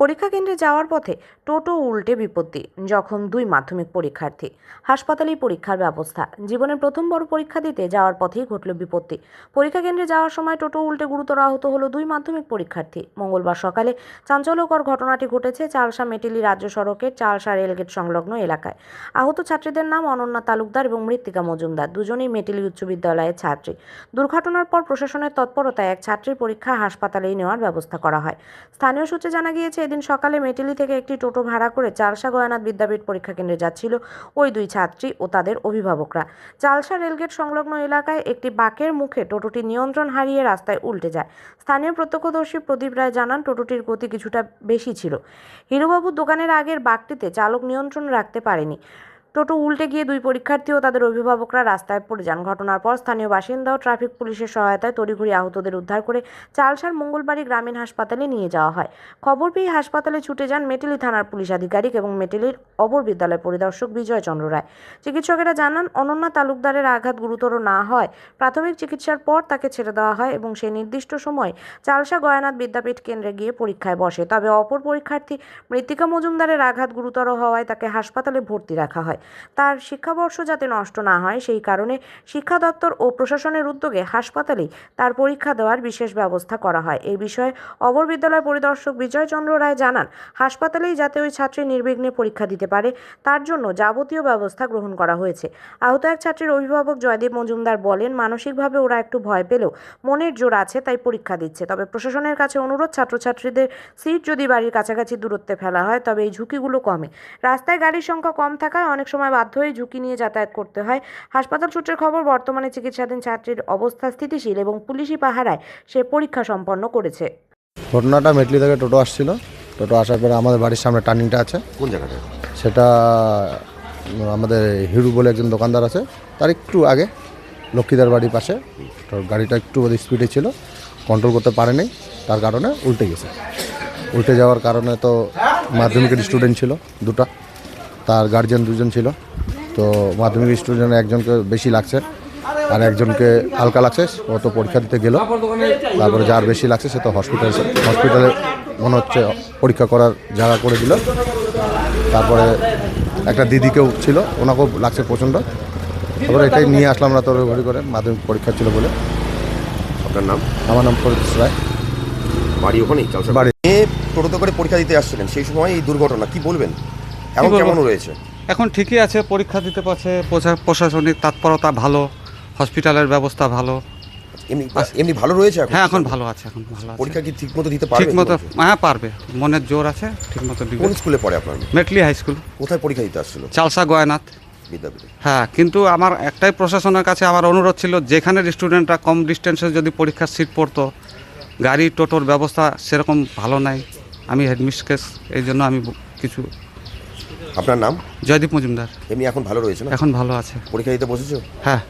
পরীক্ষা কেন্দ্রে যাওয়ার পথে টোটো উল্টে বিপত্তি, জখম দুই মাধ্যমিক পরীক্ষার্থী। হাসপাতালেই পরীক্ষার ব্যবস্থা। জীবনের প্রথম বড় পরীক্ষা দিতে যাওয়ার পথেই ঘটল বিপত্তি। পরীক্ষা কেন্দ্রে যাওয়ার সময় টোটো উল্টে গুরুতর আহত হলো দুই মাধ্যমিক পরীক্ষার্থী। মঙ্গলবার সকালে চাঞ্চল্যকর ঘটনাটি ঘটেছে চালসা মেটিলি রাজ্য সড়কের চালসা রেলগেট সংলগ্ন এলাকায়। আহত ছাত্রীদের নাম অনন্যা তালুকদার এবং মৃত্তিকা মজুমদার, দুজনেই মেটিলি উচ্চ বিদ্যালয়ের ছাত্রী। দুর্ঘটনার পর প্রশাসনের তৎপরতায় এক ছাত্রীর পরীক্ষা হাসপাতালেই নেওয়ার ব্যবস্থা করা হয়। স্থানীয় সূত্রে জানা গিয়েছে এদিন সকালে মেটেলি থেকে একটি টোটো ভাড়া করে চালসা গয়ানাথ বিদ্যাপীঠ পরীক্ষা কেন্দ্রে যাচ্ছিল ওই দুই ছাত্রী ও তাদের অভিভাবকরা। চালসা রেলগেট সংলগ্ন এলাকায় একটি বাকের মুখে টোটোটি নিয়ন্ত্রণ হারিয়ে রাস্তায় উল্টে যায়। স্থানীয় প্রত্যক্ষদর্শী প্রদীপ রায় জানান, টোটোটির গতি কিছুটা বেশি ছিল। হিরুবাবুর দোকানের আগের বাঘটিতে চালক নিয়ন্ত্রণ রাখতে পারেনি। টোটো উল্টে গিয়ে দুই পরীক্ষার্থী ও তাদের অভিভাবকরা রাস্তায় পড়ে যান। ঘটনার পর স্থানীয় বাসিন্দা ও ট্রাফিক পুলিশের সহায়তায় তড়িঘড়ি আহতদের উদ্ধার করে চালসার মঙ্গলবাড়ি গ্রামীণ হাসপাতালে নিয়ে যাওয়া হয়। খবর পেয়ে হাসপাতালে ছুটে যান মেটেলি থানার পুলিশ আধিকারিক এবং মেটেলির অপর বিদ্যালয় পরিদর্শক বিজয় চন্দ্র রায়। চিকিৎসকেরা জানান, অনন্যা তালুকদারের আঘাত গুরুতর না হয়। প্রাথমিক চিকিৎসার পর তাকে ছেড়ে দেওয়া হয় এবং সেই নির্দিষ্ট সময় চালসা গয়ানাথ বিদ্যাপীঠ কেন্দ্রে গিয়ে পরীক্ষায় বসে। তবে অপর পরীক্ষার্থী মৃত্তিকা মজুমদারের আঘাত গুরুতর হওয়ায় তাকে হাসপাতালে ভর্তি রাখা হয়। তার শিক্ষাবর্ষ যাতে নষ্ট না হয়, সেই কারণে শিক্ষা দপ্তর ও প্রশাসনের উদ্যোগে হাসপাতালেই তার পরীক্ষা দেওয়ার বিশেষ ব্যবস্থা করা হয়। এই বিষয়ে অবর বিদ্যালয় পরিদর্শক বিজয় চন্দ্র রায় জানান, হাসপাতালেই যাতে ওই ছাত্রী নির্বিঘ্নে পরীক্ষা দিতে পারে, তার জন্য যাবতীয় ব্যবস্থা গ্রহণ করা হয়েছে। আহত এক ছাত্রীর অভিভাবক জয়দীপ মজুমদার বলেন, মানসিকভাবে ওরা একটু ভয় পেলেও মনের জোর আছে, তাই পরীক্ষা দিচ্ছে। তবে প্রশাসনের কাছে অনুরোধ, ছাত্রছাত্রীদের সিট যদি বাড়ির কাছাকাছি দূরত্বে ফেলা হয়, তবে এই ঝুঁকিগুলো কমে। রাস্তায় গাড়ির সংখ্যা কম থাকায় অনেক সময় বাধ্য হয়ে ঝুঁকি নিয়ে যাতায়াত করতে হয়। হাসপাতাল সূত্রের খবর বর্তমানে চিকিৎসাধীন ছাত্রীর অবস্থা স্থিতিশীল এবং পুলিশি পাহারায় সে পরীক্ষা সম্পন্ন করেছে। ঘটনাটা মেটলি থেকে টোটো আসছিল। টোটো আসার পরে আমাদের বাড়ির সামনে টার্নিংটা আছে। কোন জায়গাটা সেটা আমাদের হিরু বলে একজন দোকানদার আছে। তার একটু আগে লক্ষ্মীদার বাড়ির পাশে। তো গাড়িটা একটু স্পিডে ছিল কন্ট্রোল করতে পারেনি। তার কারণে উল্টে গেছে। উল্টে যাওয়ার কারণে তো মাধ্যমিকের স্টুডেন্ট ছিল দুটো। তার গার্জিয়ান দুজন ছিল। তো মাধ্যমিক স্টুডেন্ট একজনকে বেশি লাগছে আর একজনকে হালকা লাগছে ও তো পরীক্ষা দিতে গেল। তারপরে যার বেশি লাগছে সে তো হসপিটাল হসপিটালে মনে হচ্ছে পরীক্ষা করার জায়গা করে দিল। তারপরে একটা দিদিকেও ছিল ওনাকেও লাগছে প্রচণ্ড। তারপরে এটাই নিয়ে আসলাম আমরা তোর ঘড়ি করে মাধ্যমিক পরীক্ষা ছিল বলে। আপনার নাম? আমার নাম ফরিদ রায়। বাড়ি ওখানেই বাড়ি। করে পরীক্ষা দিতে আসছিলেন সেই সময় এই দুর্ঘটনা কি বলবেন? এখন কেমন রয়েছে এখন ঠিকই আছে পরীক্ষা দিতে পারছে প্রশা- প্রশাসনিক তৎপরতা ভালো হসপিটালের ব্যবস্থা ভালো। এমনি এমনি ভালো রয়েছে হ্যাঁ এখন ভালো আছে এখন ভালো আছে। পরীক্ষা কি ঠিক মতো দিতে পারবে ঠিক মতো হ্যাঁ পারবে। মনের জোর আছে ঠিক মতো দিবে। কোন স্কুলে পড়ে আপনার মেটলি হাই স্কুল। কোথায় পরীক্ষা দিতে আসছিল? চালসা গয়নাথ। হ্যাঁ কিন্তু আমার একটাই প্রশাসনের কাছে আমার অনুরোধ ছিল যেখানে স্টুডেন্টরা কম ডিস্টেন্সে যদি পরীক্ষার সিট পড়তো গাড়ি টোটোর ব্যবস্থা সেরকম ভালো নাই। আমি হেডমিস্ট্রেস এই জন্য আমি কিছু আপনার নাম? জয়দীপ মজুমদার। এমনি এখন ভালো রয়েছে না? এখন ভালো আছে। পরীক্ষা দিতে বসেছো? হ্যাঁ।